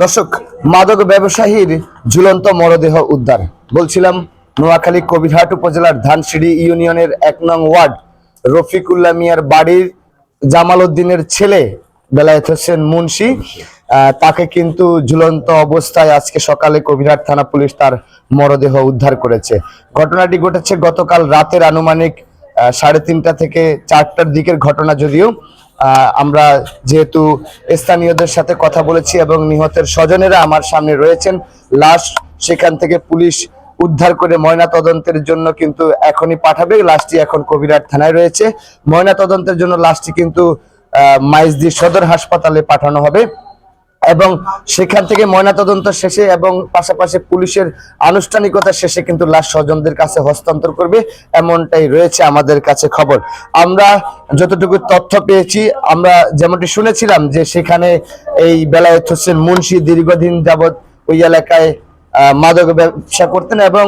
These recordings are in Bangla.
দর্শক, মাদক ব্যবসায়ীর ঝুলন্ত মরদেহ উদ্ধার। বলছিলাম, নোয়াখালী কবিরহাট উপজেলার ধানসিঁড়ি ইউনিয়নের এক নং ওয়ার্ড, রফিকুল্লাহ মিয়ার বাড়ির জামাল উদ্দিনের ছেলে বেলায়েত হোসেন মুন্সি তাকে কিন্তু ঝুলন্ত অবস্থায় আজকে সকালে কবিরহাট থানা পুলিশ তার মরদেহ উদ্ধার করেছে। ঘটনাটি ঘটেছে গতকাল রাতের আনুমানিক সাড়ে তিনটা থেকে চারটার দিকের ঘটনা যদিও আমরা যেহেতু স্থানীয়দের সাথে কথা বলেছি এবং নিহতের স্বজনেরা আমার সামনে রয়েছেন, লাশ সেখান থেকে পুলিশ উদ্ধার করে ময়না তদন্তের জন্য কিন্তু এখনই পাঠাবে। লাশটি এখন কবিরাট থানায় রয়েছে। ময়না তদন্তের জন্য লাশটি কিন্তু মাইজদি সদর হাসপাতালে পাঠানো হবে। এবং সেখান থেকে ময়নাতদন্ত শেষে এবং পাশাপাশি পুলিশের আনুষ্ঠানিকতা শেষে কিন্তু লাশ স্বজনদের কাছে হস্তান্তর করবে, এমনটাই রয়েছে আমাদের কাছে খবর। আমরা যতটুকু তথ্য পেয়েছি, আমরা যেমনটি শুনেছিলাম যে সেখানে এই বেলায়েত হোসেন মুন্সি দীর্ঘদিন যাবৎ ওই এলাকায় মাদক ব্যবসা করতেন এবং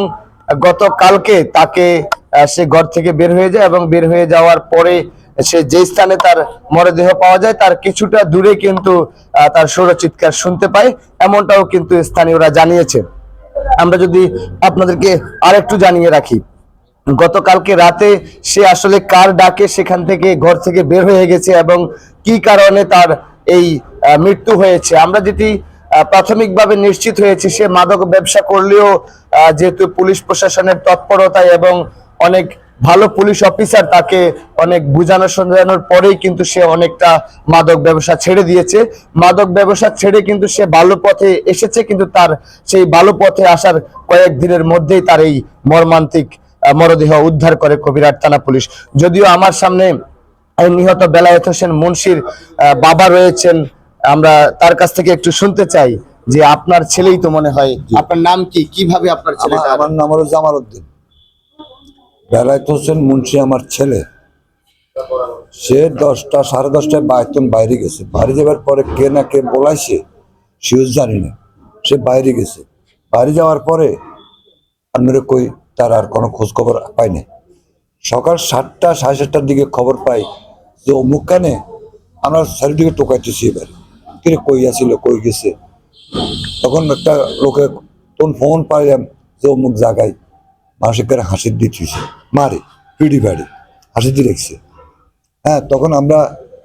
গতকালকে তাকে সে ঘর থেকে বের হয়ে যায় এবং বের হয়ে যাওয়ার পরে সে যে স্থানে তার মরদেহ পাওয়া যায়, তার কিছুটা দূরে কিন্তু তার সৌর চিৎকার শুনতে পায় এমনটাও কিন্তু স্থানীয়রা জানিয়েছে। আমরা যদি আপনাদেরকে আরেকটু জানিয়ে রাখি, গতকালকে রাতে সে আসলে কার ডাকে সেখান থেকে ঘর থেকে বের হয়ে গেছে এবং কি কারণে তার এই মৃত্যু হয়েছে? আমরা যেটি প্রাথমিকভাবে নিশ্চিত হয়েছে, সে মাদক ব্যবসা করলেও যেহেতু পুলিশ প্রশাসনের তৎপরতায় এবং অনেক ভালো পুলিশ অফিসার তাকে অনেক বুঝানো সমঝানোর পরেই কিন্তু সে অনেকটা মাদক ব্যবসা ছেড়ে দিয়েছে। মাদক ব্যবসা ছেড়ে কিন্তু সে ভালো পথে এসেছে কিন্তু তার সেই ভালো পথে আসার কয়েক দিনের মধ্যেই তার এই মর্মান্তিক মরদেহ উদ্ধার করে কবিরাট থানা পুলিশ। যদিও আমার সামনে এই নিহত বেলায়েত হোসেন মুন্সির বাবা রয়েছেন আমরা তার কাছ থেকে একটু শুনতে চাই যে আপনার ছেলেই তো মনে হয় আপনার নাম কি? কীভাবে আপনার ছেলে আমার নাম হলো জামাল উদ্দিন। বেলায়েত হোসেন মুন্সি আমার ছেলে। সে দশটা, সাড়ে দশটায় বাইতন বাইরে গেছে। বাইরে যাবার পরে কে না কে বলাইছে সেও জানি না। সে বাইরে গেছে। বাইরে যাওয়ার পরে আপনারা কই, তার আর কোনো খোঁজ খবর পাইনি সকাল সাতটা, সাড়ে সাতটার দিকে খবর পাই যে অমুক কানে আমরা চারিদিকে টোকাইতেছি এবার। কিরে কই আসিল কই গেছে? তখন একটা লোকে তখন ফোন পাইলাম যে অমুক জায়গায় মানুষের করে হাসির থুইছে মারে পিড়ি বাড়ি হাসি দিয়ে রেখেছে হ্যাঁ তখন আমরা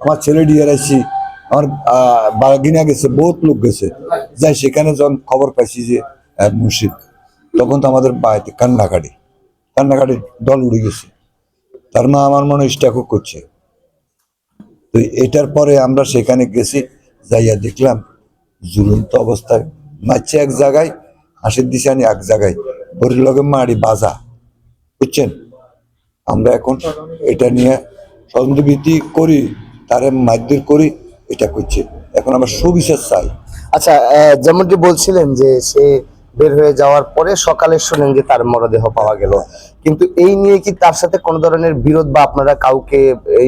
আমার ছেলে দিয়ে আইছি আমার বাগিনা গেছে, বহুত লোক গেছে। যাই, সেখানে যখন খবর পাইছি যে মুর্শিদ, তখন তো আমাদের বাড়িতে কান্নাকাটি কান্নাকাটি দল উড়ে গেছে। তার মা আমার মনে স্ট্যাকও করছে। তো এটার পরে আমরা সেখানে গেছি, যাইয়া দেখলাম, ঝুলন্ত অবস্থায়, মারছে এক জায়গায়, হাসির আনি এক জায়গায়। বড়ির লগে মারি বাজা, বুঝছেন? আমরা এখন এটা নিয়ে সন্ধিবিধি করি, তারে মারধর করি, এটা করছে। এখন আমার সুবিচার চাই। আচ্ছা যেমনটি বলছিলেন যে সে বের হয়ে যাওয়ার পরে সকালে শোনেন যে তার মরদেহ পাওয়া গেল। কিন্তু এই নিয়ে কি তার সাথে কোনো ধরনের বিরোধ বা আপনারা কাউকে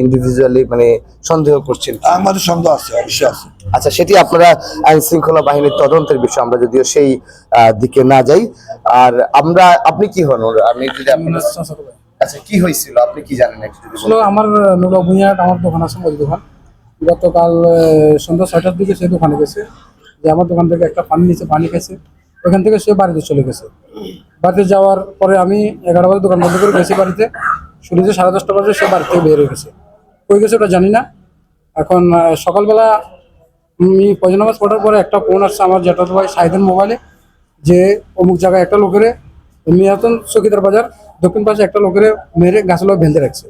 ইন্ডিভিজুয়ালি মানে সন্দেহ করছেন? আমাদের সন্দেহ আছে অবশ্যই আছে। আচ্ছা সেটি আপনারা আইন শৃঙ্খলা বাহিনীর তদন্তের বিষয় আমরা যদিও সেই আহ, দিকে না যাই। আর আমরা আপনি কি হন ওর? আমি যদি আচ্ছা কি হয়েছিল? আপনি কি জানেন একটু আমার নুরা ভুঁইয়ার আমার দোকান আছে মুদি দোকান। গতকাল আহ, সন্ধ্যা ছয়টার দিকে সে দোকানে গেছে। যে আমার দোকান থেকে একটা পানি নিচে পানি খেয়েছে। ওখান থেকে সে বাড়িতে চলে গেছে। বাড়িতে যাওয়ার পরে আমি এগারো বাজে দোকান বন্ধ করে গেছি বাড়িতে। শুনি যে সাড়ে দশটা বাজে সে বাড়ি থেকে বের হয়ে গেছে। কই গেছে ওটা জানি না। এখন সকালবেলা আমি পয়জন পয়জনামাজ পড়ার পরে একটা ফোন আসছে আমার জ্যাঠাতো ভাই সাহিদের মোবাইলে যে অমুক জায়গায় একটা লোকের মিয়াতন চকিদার বাজার, দক্ষিণ পাশে একটা লোকের মেরে গাছ লোক ভেঙে রাখছে।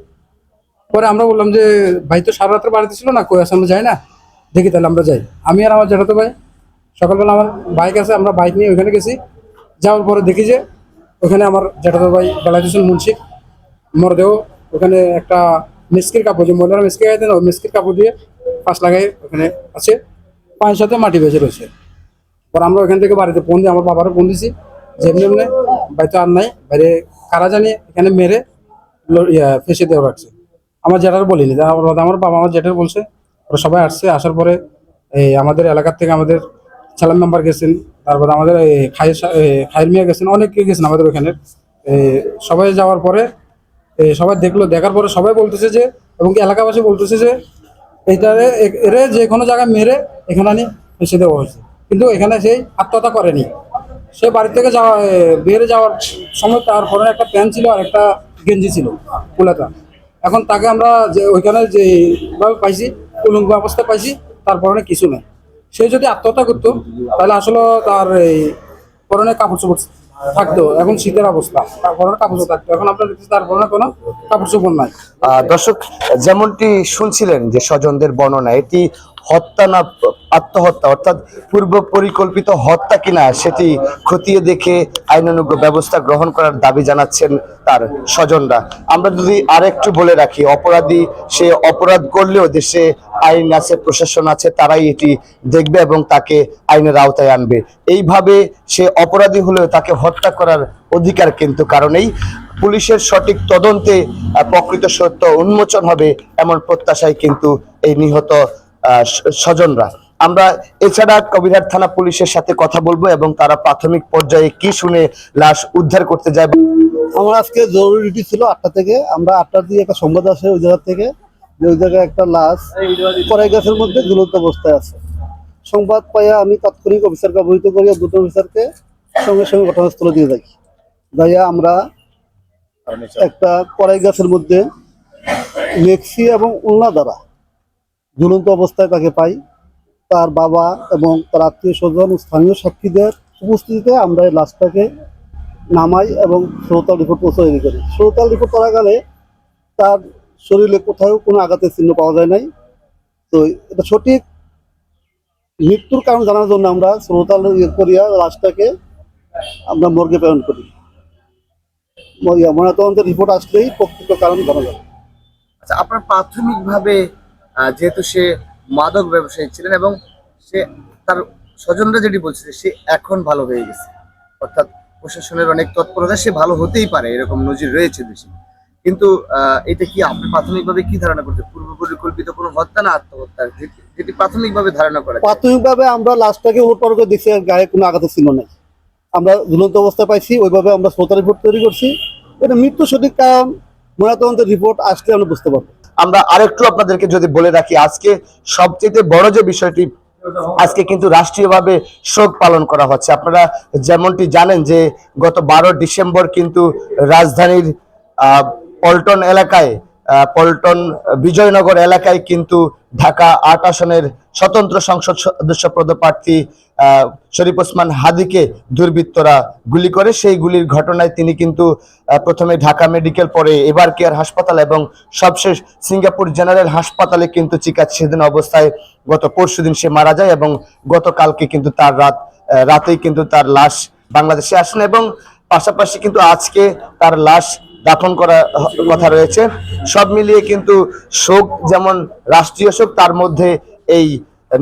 পরে আমরা বললাম যে, ভাই তো সারা রাত্রে বাড়িতে ছিল না, কই আসে আমরা যাই না? দেখি তাহলে আমরা যাই। আমি আর আমার জ্যাঠাতো ভাই সকালবেলা আমার বাইক আছে, আমরা বাইক নিয়ে ওখানে গেছি। যাওয়ার পরে দেখি যে ওখানে আমার জ্যাঠাতো ভাই বেলা দিয়েছেন মুন্সি। মরদেহ, ওখানে একটা মিস্কির কাপড় যে মহিলারা মিস্কি গাইতে না, ওই মিস্কির কাপড় দিয়ে পাশ লাগাই ওখানে আছে। পায়ের সাথে মাটি বেঁচে রয়েছে। পর আমরা ওখান থেকে বাড়িতে ফোন দিয়ে, আমার বাবারও ফোন দিছি, যে এমনি বাড়িতে আর নাই, বাইরে কারা জানি, এখানে মেরে ফেসে দেওয়া রাখছে আমার জেঠার বলিনি আমার বাবা আমার জেঠার বলছে, ওরা সবাই আসছে, আসার পরে এই আমাদের এলাকার থেকে আমাদের ছেলাম নাম্বার গেছেন, তারপরে আমাদের খায়ের খায়ের মিয়া গেছেন, অনেকে গেছেন আমাদের ওখানে। সবাই যাওয়ার পরে সবাই দেখল, দেখার পরে সবাই বলতেছে যে, এবং এলাকাবাসী বলতেছে যে এইটারে এরে যে কোনো জায়গায় মেরে এখানে আনি, এসে দেওয়া হয়েছে। কিন্তু এখানে সে আত্মহত্যা করেনি। সে বাড়ি থেকে যাওয়া বের যাওয়ার সময় তার পরনে একটা প্যান্ট ছিল আর একটা গেঞ্জি ছিল, কুলাটা। এখন তাকে আমরা যে, ওইখানে যে ভাবে পাইছি, উলঙ্গ অবস্থায় পাইছি তার পরনে কিছু নেই। সে যদি আত্মহত্যা করতো, তাহলে আসলে তার এই পরনে কাপড় চোপড় থাকতো। এখন শীতের অবস্থা, তার পরনে কাপড় থাকতো। এখন আপনার তার পরনে কোনো কাপড় চোপড় নাই। দর্শক, যেমনটি শুনছিলেন যে স্বজনদের বর্ণনা, এটি হত্যা না, আত্মহত্যা, অর্থাৎ পূর্ব পরিকল্পিত হত্যা কিনা সেটি খতিয়ে দেখে আইনানুগ ব্যবস্থা গ্রহণ করার দাবি জানাচ্ছেন তার স্বজনরা। আমরা যদি আরেকটু বলে রাখি, অপরাধী সে অপরাধ করলেও দেশে আইন আছে, প্রশাসন আছে, তারাই এটি দেখবে এবং তাকে আইনের আওতায় আনবে। এইভাবে সে অপরাধী হলেও তাকে হত্যা করার অধিকার কিন্তু কারণেই পুলিশের সঠিক তদন্তে প্রকৃত সত্য উন্মোচন হবে এমন প্রত্যাশায় কিন্তু এই নিহত স্বজনরা। আমরা এছাড়া কবিরহাট থানা পুলিশের সাথে কথা বলব এবং তারা প্রাথমিক পর্যায়ে কি শুনে লাশ উদ্ধার করতে যায় আমার আজকে জরুরি ডিউটি ছিল আটটা থেকে। আমরা আটটার দিকে একটা সংবাদ আসে ওই জায়গা থেকে যে ওই জায়গায় একটা লাশ কড়াই গাছের মধ্যে ঝুলন্ত অবস্থায় আছে। সংবাদ পাইয়া আমি তাৎক্ষণিক অফিসারকে অবহিত করি দুটো অফিসারকে সঙ্গে সঙ্গে ঘটনাস্থলে দিয়ে যাই। যাইয়া আমরা একটা কড়াই গাছের মধ্যে মেক্সি এবং উল্লা দ্বারা ঝুলন্ত অবস্থায় তাকে পাই। তার বাবা এবং তার আত্মীয় স্বজন স্থানীয় সাক্ষীদের উপস্থিতিতে আমরা এই লাশটাকে নামাই এবং শ্রোতাল রিপোর্ট তৈরি করি। শ্রোতাল রিপোর্ট করাকালে তার শরীরে কোথাও কোনো আঘাতের চিহ্ন পাওয়া যায় নাই। তো এটা সঠিক মৃত্যুর কারণ জানার জন্য আমরা শ্রোতাল ইয়ে করিয়া লাশটাকে আমরা মর্গে প্রেরণ করি। ময়নাতদন্তের রিপোর্ট আসলেই প্রকৃত কারণ জানা যাবে। আচ্ছা আপনার প্রাথমিকভাবে যেহেতু সে মাদক ব্যবসায়ী ছিলেন এবং সে তার স্বজনরা যেটি বলছে সে এখন ভালো হয়ে গেছে। অর্থাৎ প্রশাসনের অনেক তৎপরতা, সে ভালো হতেই পারে, এরকম নজির রয়েছে দেশে। কিন্তু এটা কি আপনি প্রাথমিকভাবে কি ধারণা করতে পূর্ব পরিকল্পিত কোনো হত্যা না আত্মহত্যা যেটি- প্রাথমিকভাবে ধারণা করা? প্রাথমিকভাবে আমরা উলটপাল করে দেখছি গায়ে কোনো আঘাত ছিল না। আমরা ঝুলন্ত অবস্থায় পাইছি, ওইভাবে আমরা শ্রোতা রিপোর্ট তৈরি করছি। এটা মৃত্যু সঠিক কারণ, ময়নাতদন্তের রিপোর্ট আসলে আমরা বুঝতে পারব। আমরা আরেকটু আপনাদেরকে যদি বলে রাখি, আজকে সবচেয়ে বড় যে বিষয়টি, আজকে কিন্তু রাষ্ট্রীয়ভাবে শোক পালন করা হচ্ছে। আপনারা যেমনটি জানেন যে গত বারো ডিসেম্বর কিন্তু রাজধানীর পল্টন এলাকায় পল্টন বিজয়নগর এলাকায় কিন্তু ঢাকা আট আসনের স্বতন্ত্র সংসদ সদস্য পদপ্রার্থী আহ, শরীফ ওসমান হাদিকে দুর্বৃত্তরা গুলি করে। সেই গুলির ঘটনায় তিনি কিন্তু প্রথমে ঢাকা মেডিকেল পরে এবার কেয়ার হাসপাতাল এবং সবশেষ সিঙ্গাপুর জেনারেল হাসপাতালে কিন্তু চিকিৎসাধীন অবস্থায় গত পরশুদিন সে মারা যায় এবং গতকালকে কিন্তু তার রাত রাতেই কিন্তু তার লাশ বাংলাদেশে আসেন এবং পাশাপাশি কিন্তু আজকে তার লাশ দাফন করা কথা রয়েছে। সব মিলিয়ে কিন্তু শোক, যেমন রাষ্ট্রীয় শোক, তার মধ্যে এই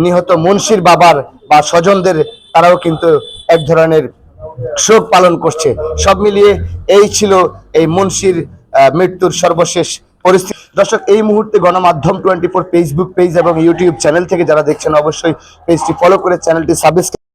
নিহত মুন্সির বাবার বা স্বজনদের, তারাও কিন্তু এক ধরনের শোক পালন করছে। সব মিলিয়ে এই ছিল এই মুন্সির মৃত্যুর সর্বশেষ পরিস্থিতি। দর্শক, এই মুহূর্তে গণমাধ্যম টোয়েন্টি ফোর ফেসবুক পেজ এবং ইউটিউব চ্যানেল থেকে যারা দেখছেন, অবশ্যই পেজটি ফলো করে চ্যানেলটি সাবস্ক্রাইব